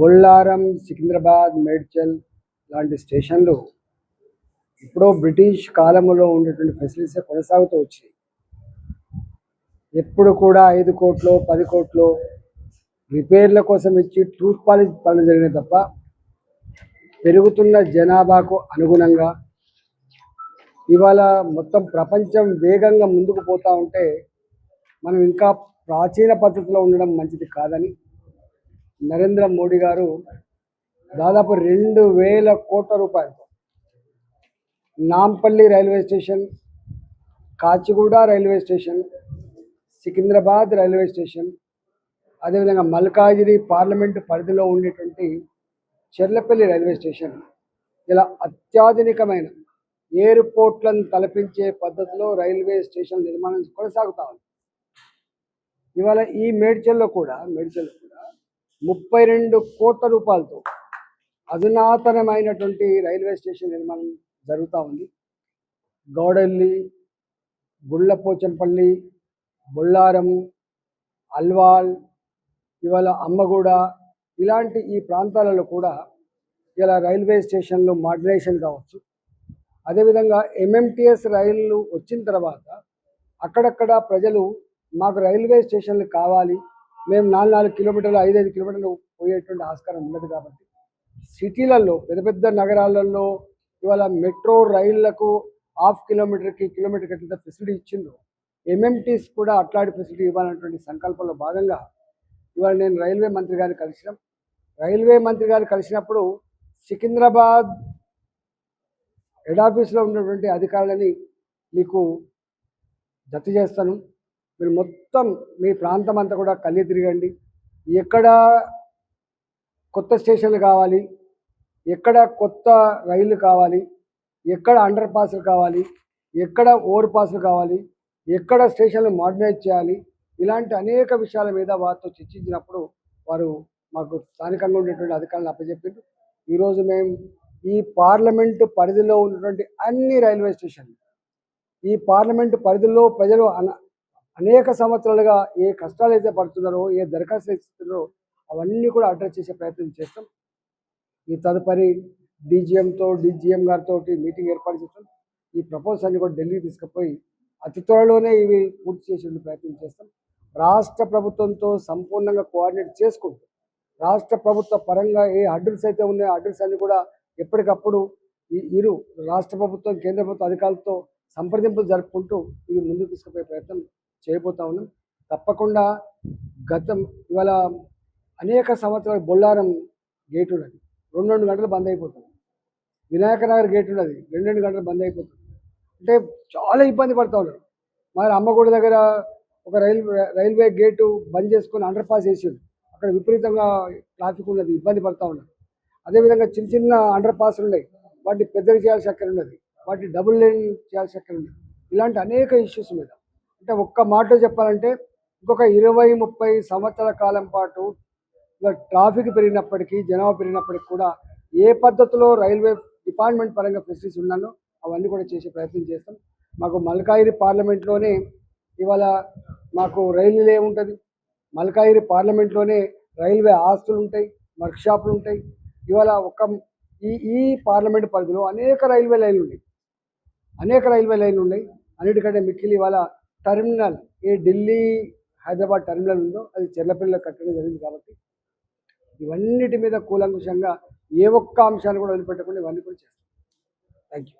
బొల్లారం సికింద్రాబాద్ మేడ్చల్ లాంటి స్టేషన్లు ఎప్పుడో బ్రిటిష్ కాలంలో ఉండేటువంటి ఫెసిలిటీస్ కొనసాగుతూ వచ్చాయి ఎప్పుడు కూడా ఐదు కోట్లు పది కోట్లు రిపేర్ల కోసం ఇచ్చి ట్రూత్ పాలిష్ పనులు జరిగినాయి తప్ప పెరుగుతున్న జనాభాకు అనుగుణంగా ఇవాళ మొత్తం ప్రపంచం వేగంగా ముందుకు పోతూ ఉంటే మనం ఇంకా ప్రాచీన పద్ధతిలో ఉండడం మంచిది కాదని నరేంద్ర మోడీ గారు దాదాపు రెండు వేల కోట్ల రూపాయలతో Nampally railway station Kacheguda railway station Secunderabad railway station అదేవిధంగా మల్కాజిరి పార్లమెంటు పరిధిలో ఉండేటువంటి చెర్లపల్లి రైల్వే స్టేషన్ ఇలా అత్యాధునికమైన ఎయిర్పోర్ట్లను తలపించే పద్ధతిలో రైల్వే స్టేషన్ నిర్మాణం కొనసాగుతా ఉంది. ఇవాళ ఈ మేడ్చల్లో కూడా మేడ్చల్లో కూడా ముప్పై రెండు కోట్ల రూపాయలతో అధునాతనమైనటువంటి రైల్వే స్టేషన్ నిర్మాణం జరుగుతూ ఉంది. గౌడల్లి గుళ్ళపోచంపల్లి బొల్లారం అల్వాల్ ఇవాళ అమ్మగూడ ఇలాంటి ఈ ప్రాంతాలలో కూడా ఇలా రైల్వే స్టేషన్లు మోడరేషన్ కావచ్చు. అదేవిధంగా ఎంఎంటిఎస్ రైళ్ళు వచ్చిన తర్వాత అక్కడక్కడ ప్రజలు మాకు రైల్వే స్టేషన్లు కావాలి మేము నాలుగు నాలుగు కిలోమీటర్లు ఐదైదు కిలోమీటర్లు పోయేటువంటి ఆస్కారం ఉండదు కాబట్టి. సిటీలలో పెద్ద పెద్ద నగరాలలో ఇవాళ మెట్రో రైళ్ళకు హాఫ్ కిలోమీటర్కి కిలోమీటర్కి ఎంత ఫెసిలిటీ ఇచ్చిండ్రు ఎంఎంటీస్ కూడా అట్లాంటి ఫెసిలిటీ ఇవ్వాలన్నటువంటి సంకల్పంలో భాగంగా ఇవాళ నేను రైల్వే మంత్రి గారిని కలిసినాం. రైల్వే మంత్రి గారు కలిసినప్పుడు సికింద్రాబాద్ హెడ్ ఆఫీస్లో ఉన్నటువంటి అధికారులని మీకు జత చేస్తాను. మీరు మొత్తం మీ ప్రాంతం అంతా కూడా కళ్ళి తిరగండి. ఎక్కడ కొత్త స్టేషన్లు కావాలి ఎక్కడ కొత్త రైళ్ళు కావాలి ఎక్కడ అండర్ పాస్లు కావాలి ఎక్కడ ఓవర్ పాస్లు కావాలి ఎక్కడ స్టేషన్లు మోడర్నైజ్ చేయాలి ఇలాంటి అనేక విషయాల మీద వారితో చర్చించినప్పుడు వారు మాకు స్థానికంగా ఉండేటువంటి అధికారులను అప్పచెప్పారు ఈరోజు మేము ఈ పార్లమెంటు పరిధిలో ఉన్నటువంటి అన్ని రైల్వే స్టేషన్లు ఈ పార్లమెంటు పరిధిలో ప్రజలు అన అనేక సంవత్సరాలుగా ఏ కష్టాలు అయితే పడుతున్నారో ఏ దరఖాస్తులు ఇస్తున్నారో అవన్నీ కూడా అడ్రస్ చేసే ప్రయత్నం చేస్తాం. ఈ తదుపరి డీజీఎంతో డీజీఎం గారితో మీటింగ్ ఏర్పాటు చేస్తాం. ఈ ప్రపోజల్స్ అన్ని కూడా ఢిల్లీ తీసుకుపోయి అతి త్వరలోనే ఇవి పూర్తి చేసేందుకు ప్రయత్నం చేస్తాం. రాష్ట్ర ప్రభుత్వంతో సంపూర్ణంగా కోఆర్డినేట్ చేసుకుంటూ రాష్ట్ర ప్రభుత్వ పరంగా ఏ అడ్రస్ అయితే ఉన్నాయో అడ్రస్ అన్ని కూడా ఎప్పటికప్పుడు ఈ ఇరు రాష్ట్ర ప్రభుత్వం కేంద్ర ప్రభుత్వ అధికారులతో సంప్రదింపులు జరుపుకుంటూ ఇవి ముందుకు తీసుకుపోయే ప్రయత్నం చేయబోతా ఉన్నాం. తప్పకుండా గతం ఇవాళ అనేక సంవత్సరాలు బొల్లారం గేట్ ఉన్నది. రెండు రెండు గంటలు బంద్ అయిపోతుంది. వినాయక నగర్ గేట్ ఉన్నది. రెండు రెండు గంటలు బంద్ అయిపోతుంది. అంటే చాలా ఇబ్బంది పడుతూ ఉన్నారు. మరి అమ్మగూడ దగ్గర ఒక రైల్ రైల్వే గేటు బంద్ చేసుకొని అండర్ పాస్ చేసిండు అక్కడ విపరీతంగా ట్రాఫిక్ ఉన్నది. ఇబ్బంది పడుతూ ఉన్నారు. అదేవిధంగా చిన్న చిన్న అండర్ పాస్లు ఉన్నాయి. వాటిని పెద్దగా చేయాల్సి అక్కడ ఉన్నది. వాటిని డబుల్ లైన్ చేయాల్సి అక్కడ ఉన్నది. ఇలాంటి అనేక ఇష్యూస్ మీద అంటే ఒక్క మాట చెప్పాలంటే ఇంకొక ఇరవై ముప్పై సంవత్సరాల కాలం పాటు ట్రాఫిక్ పెరిగినప్పటికీ జనాభా పెరిగినప్పటికీ కూడా ఏ పద్ధతిలో రైల్వే డిపార్ట్మెంట్ పరంగా ఫెసిలిటీస్ ఉన్నానో అవన్నీ కూడా చేసే ప్రయత్నం చేస్తాం. మాకు మల్కాయిరి పార్లమెంట్లోనే ఇవాళ మాకు రైల్వే ఉంటుంది. మల్కాయిరి పార్లమెంట్లోనే రైల్వే ఆస్తులు ఉంటాయి వర్క్ షాపులు ఉంటాయి. ఇవాళ ఒక ఈ ఈ పార్లమెంట్ పరిధిలో అనేక రైల్వే లైన్లు ఉన్నాయి. అనేక రైల్వే లైన్లు ఉన్నాయి. అన్నిటికంటే మిక్కిలి ఇవాళ టర్మినల్ ఏ ఢిల్లీ హైదరాబాద్ టర్మినల్ ఉందో అది చెర్లపల్లిలో కట్టడం జరిగింది కాబట్టి ఇవన్నిటి మీద కూలంకుషంగా ఏ ఒక్క అంశాన్ని కూడా వదిలిపెట్టకుండా ఇవన్నీ కూడా చేస్తాం. Thank you